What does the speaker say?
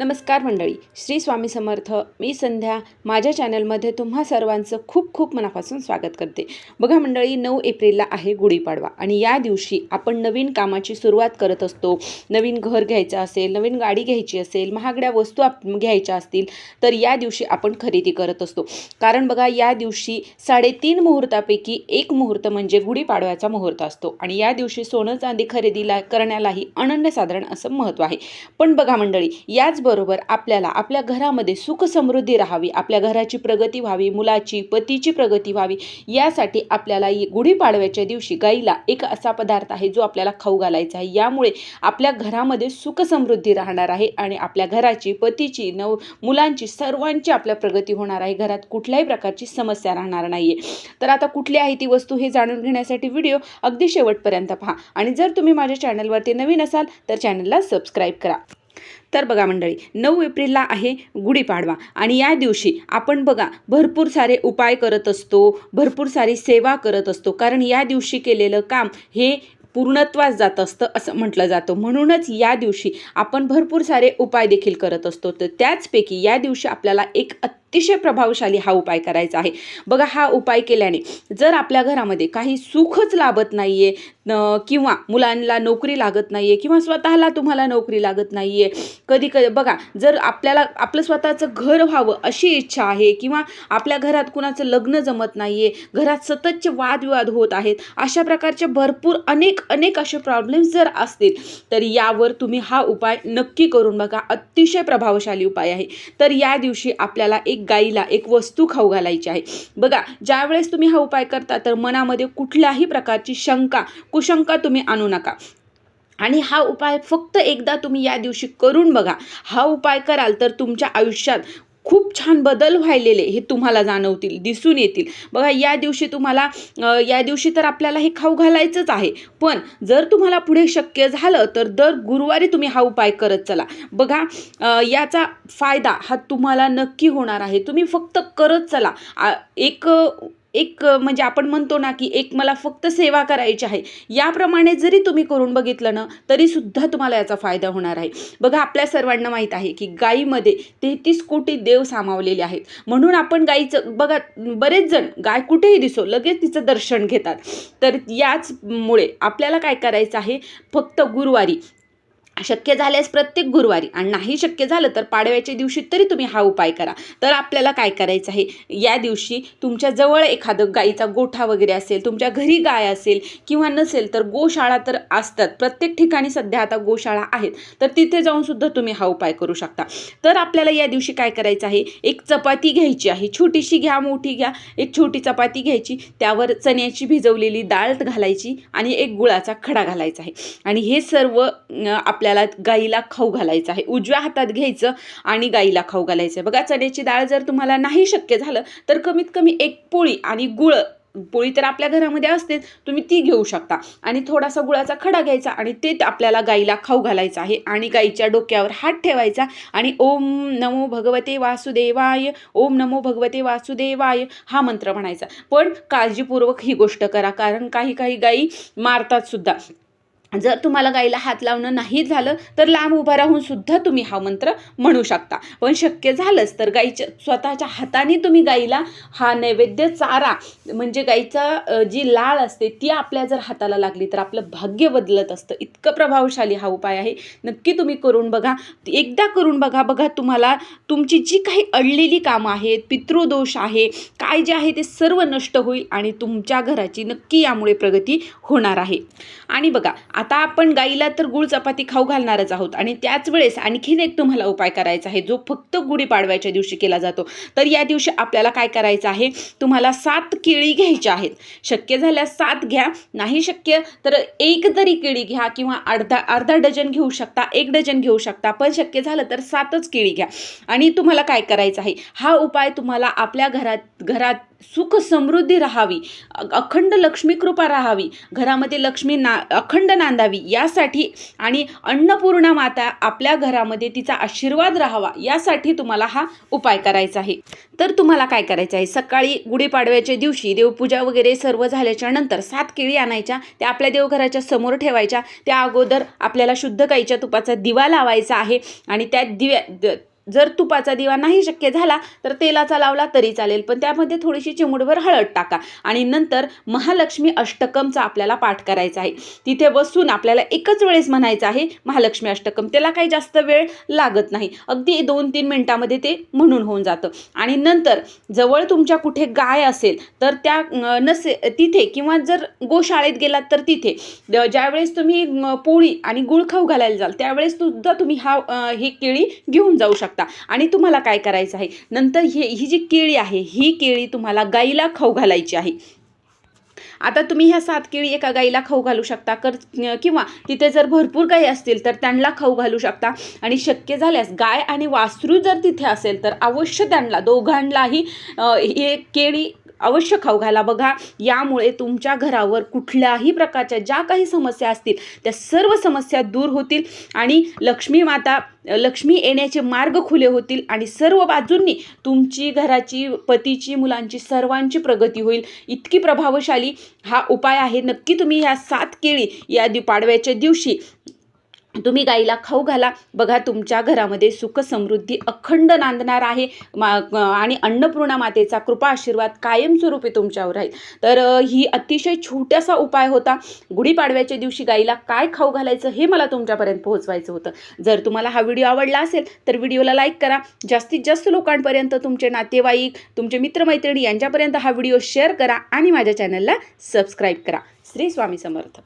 नमस्कार मंडळी श्री स्वामी समर्थ. मी संध्या. माझ्या चॅनलमध्ये तुम्हा सर्वांचं खूप खूप मनापासून स्वागत करते. बघा मंडळी नऊ एप्रिलला आहे गुढीपाडवा आणि या दिवशी आपण नवीन कामाची सुरुवात करत असतो. नवीन घर घ्यायचं असेल नवीन गाडी घ्यायची असेल महागड्या वस्तू आप घ्यायच्या असतील तर या दिवशी आपण खरेदी करत असतो. कारण बघा या दिवशी साडेतीन मुहूर्तापैकी एक मुहूर्त म्हणजे गुढीपाडव्याचा मुहूर्त असतो आणि या दिवशी सोनं चांदी खरेदीला करण्यालाही अनन्यसाधारण असं महत्त्व आहे. पण बघा मंडळी याच त्याचबरोबर आपल्याला आपल्या घरामध्ये सुख समृद्धी राहावी आपल्या घराची प्रगती व्हावी मुलाची पतीची प्रगती व्हावी यासाठी आपल्याला गुढीपाडव्याच्या दिवशी गाईला एक असा पदार्थ आहे जो आपल्याला खाऊ घालायचा आहे. यामुळे आपल्या घरामध्ये सुख समृद्धी राहणार आहे आणि आपल्या घराची पतीची नव मुलांची सर्वांची आपल्या प्रगती होणार आहे. घरात कुठल्याही प्रकारची समस्या राहणार नाही आहे तर आता कुठली आहे ती वस्तू हे जाणून घेण्यासाठी व्हिडिओ अगदी शेवटपर्यंत पहा. आणि जर तुम्ही माझ्या चॅनलवरती नवीन असाल तर चॅनलला सबस्क्राईब करा. तर बघा मंडळी नऊ एप्रिलला आहे गुढीपाडवा आणि या दिवशी आपण बघा भरपूर सारे उपाय करत असतो भरपूर सारी सेवा करत असतो. कारण या दिवशी केलेलं काम हे पूर्णत्वास जात असतं असं म्हटलं जातं. म्हणूनच या दिवशी आपण भरपूर सारे उपाय देखील करत असतो. तर त्याचपैकी या दिवशी आपल्याला एक अतिशय प्रभावशाली हा उपाय करायचा आहे. बघा हा उपाय केल्याने जर आपल्या घरामध्ये काही सुखच लाभत नाही आहे किंवा मुलांना नोकरी लागत नाही आहे किंवा स्वतःला तुम्हाला नोकरी लागत नाही आहे कधी कधी बघा जर आपल्याला आपलं स्वतःचं घर व्हावं अशी इच्छा आहे किंवा आपल्या घरात कुणाचं लग्न जमत नाही आहे घरात सततचे वादविवाद होत आहेत अशा प्रकारचे भरपूर अनेक अनेक असे प्रॉब्लेम्स जर असतील तर यावर तुम्ही हा उपाय नक्की करून बघा. अतिशय प्रभावशाली उपाय आहे. तर या दिवशी आपल्याला एक गाईला एक वस्तू खाऊ घालायची आहे. बघा ज्यावेळेस तुम्ही हा उपाय करता तर मनामध्ये कुठल्याही प्रकारची शंका कुशंका तुम्ही आणू नका. आणि हा उपाय फक्त एकदा तुम्ही या दिवशी करून बघा. हा उपाय कराल तर तुमच्या आयुष्यात खूप छान बदल व्हायलेले हे तुम्हाला जाणवतील दिसून येतील. बघा या दिवशी तुम्हाला या दिवशी तर आपल्याला हे खाऊ घालायचंच आहे. पण जर तुम्हाला पुढे शक्य झालं तर दर गुरुवारी तुम्ही हा उपाय करत चला. बघा याचा फायदा हा तुम्हाला नक्की होणार आहे. तुम्ही फक्त करत चला. आ, एक एक म्हणजे आपण म्हणतो ना की एक मला फक्त सेवा करायची आहे. याप्रमाणे जरी तुम्ही करून बघितलं ना तरी सुद्धा तुम्हाला याचा फायदा होणार आहे. बघा आपल्या सर्वांना माहीत आहे की गायीमध्ये तेहतीस कोटी देव सामावलेले आहेत. म्हणून आपण गायीचं बघा बरेच जण गाय कुठेही दिसो लगेच तिचं दर्शन घेतात. तर याचमुळे आपल्याला काय करायचं आहे? फक्त गुरुवारी शक्य झाल्यास प्रत्येक गुरुवारी आणि नाही शक्य झालं तर पाडव्याच्या दिवशी तरी तुम्ही हा उपाय करा. तर आपल्याला काय करायचं आहे? या दिवशी तुमच्या जवळ एखादं गाईचा गोठा वगैरे असेल तुमच्या घरी गाय असेल किंवा नसेल तर गोशाळा तर असतात. प्रत्येक ठिकाणी सध्या आता गोशाळा आहेत. तर तिथे जाऊन सुद्धा तुम्ही हा उपाय करू शकता. तर आपल्याला या दिवशी काय करायचं आहे? एक चपाती घ्यायची आहे. छोटीशी घ्या मोठी घ्या. एक छोटी चपाती घ्यायची. त्यावर चण्याची भिजवलेली डाळ घालायची आणि एक गुळाचा खडा घालायचा आहे. आणि हे सर्व आपल्या आपल्याला गाईला खाऊ घालायचं आहे. उजव्या हातात घ्यायचं आणि गाईला खाऊ घालायचं आहे. बघा चण्याची डाळ जर तुम्हाला नाही शक्य झालं तर कमीत कमी एक पोळी आणि गुळ. पोळी तर आपल्या घरामध्ये असतेच तुम्ही ती घेऊ शकता. आणि थोडासा गुळाचा खडा घ्यायचा आणि ते आपल्याला गाईला खाऊ घालायचं आहे. आणि गाईच्या डोक्यावर हात ठेवायचा आणि ओम नमो भगवते वासुदेवाय ओम नमो भगवते वासुदेवाय हा मंत्र म्हणायचा. पण काळजीपूर्वक ही गोष्ट करा कारण काही काही गाई मारतात सुद्धा. जर तुम्हाला गाईला हात लावणं नाही झालं तर लांब उभा राहून सुद्धा तुम्ही हा मंत्र म्हणू शकता. पण शक्य झालंच तर गाईच्या स्वतःच्या हाताने तुम्ही गाईला हा नैवेद्य चारा म्हणजे गाईचा जी लाळ असते ती आपल्या जर हाताला लागली तर आपलं भाग्य बदलत असतं. इतकं प्रभावशाली हा उपाय आहे. नक्की तुम्ही करून बघा. एकदा करून बघा बघा तुम्हाला तुमची जी काही अडलेली कामं आहेत पितृदोष आहे काय जे आहे ते सर्व नष्ट होईल आणि तुमच्या घराची नक्की यामुळे प्रगती होणार आहे. आणि बघा आता आपण गाईला तर गुळ चपाती खाऊ घालणारच आहोत. आणि त्याच वेळेस आणखीन एक तुम्हाला उपाय करायचा आहे. जो फक्त गुढीपाडव्याच्या दिवशी केला जातो. तर या दिवशी आपल्याला काय करायचं आहे? तुम्हाला सात केळी घ्यायच्या आहेत. शक्य झाल्यास सात घ्या. नाही शक्य तर एक तरी केळी घ्या किंवा अर्धा अर्धा डझन घेऊ शकता एक डझन घेऊ शकता. पण शक्य झालं तर सातच केळी घ्या. आणि तुम्हाला काय करायचं आहे? हा उपाय तुम्हाला आपल्या घरात घरात सुख समृद्धी राहावी अखंड लक्ष्मी कृपा राहावी घरामध्ये लक्ष्मी ना अखंड नांदावी यासाठी आणि अन्नपूर्णा माता आपल्या घरामध्ये तिचा आशीर्वाद राहावा यासाठी तुम्हाला हा उपाय करायचा आहे. तर तुम्हाला काय करायचं आहे? सकाळी गुढीपाडव्याच्या दिवशी देवपूजा वगैरे सर्व झाल्याच्यानंतर सात केळी आणायच्या त्या आपल्या देवघराच्या समोर ठेवायच्या त्या अगोदर आपल्याला शुद्ध गाईच्या तुपाचा दिवा लावायचा आहे आणि त्या दिव्या द- जर तुपाचा दिवा नाही शक्य झाला तर तेलाचा लावला तरी चालेल. पण त्यामध्ये थोडीशी चिमुडभर हळद टाका आणि नंतर महालक्ष्मी अष्टकमचा आपल्याला पाठ करायचा आहे. तिथे बसून आपल्याला एकच वेळेस म्हणायचं आहे महालक्ष्मी अष्टकम. त्याला काही जास्त वेळ लागत नाही. अगदी दोन तीन मिनटामध्ये ते म्हणून होऊन जातं. आणि नंतर जवळ तुमच्या कुठे गाय असेल तर त्या नसे तिथे किंवा जर गोशाळेत गेलात तर तिथे. ज्यावेळेस तुम्ही पोळी आणि गुळ खाऊ घालायला जाल त्यावेळेस सुद्धा तुम्ही हा ही केळी घेऊन जाऊ शकता. आणि तुम्हाला काय करायचं आहे? नंतर ही ही जी केळी आहे ही केळी तुम्हाला गाईला खाऊ घालायची आहे. आता तुम्ही ह्या सात केळी एका गाईला खाऊ घालू शकता कर किंवा तिथे जर भरपूर गाई असतील तर त्यांना खाऊ घालू शकता. आणि शक्य झाल्यास गाय आणि वासरू जर तिथे असेल तर अवश्य त्यांना दोघांनाही हे केळी अवश्य खाऊ घाला. बघा यामुळे तुमच्या घरावर कुठल्याही प्रकारच्या ज्या काही समस्या असतील त्या सर्व समस्या दूर होतील आणि लक्ष्मी माता लक्ष्मी येण्याचे मार्ग खुले होतील आणि सर्व बाजूंनी तुमची घराची पतीची मुलांची सर्वांची प्रगती होईल. इतकी प्रभावशाली हा उपाय आहे. नक्की तुम्ही ह्या सात केळी या दि पाडव्याच्या दिवशी तुम्ही गाईला खाऊ घाला. बघा तुमच्या घरामध्ये सुख समृद्धी अखंड नांदणार आहे. मा आणि अन्नपूर्णा मातेचा कृपा आशीर्वाद कायमस्वरूपी तुमच्यावर राहील. तर ही अतिशय छोटासा उपाय होता. गुढीपाडव्याच्या दिवशी गाईला काय खाऊ घालायचं हे मला तुमच्यापर्यंत पोहोचवायचं होतं. जर तुम्हाला हा व्हिडिओ आवडला असेल तर व्हिडिओला लाईक करा. जास्तीत जास्त लोकांपर्यंत तुमचे नातेवाईक तुमचे मित्रमैत्रिणी यांच्यापर्यंत हा व्हिडिओ शेअर करा आणि माझ्या चॅनलला सबस्क्राईब करा. श्री स्वामी समर्थ.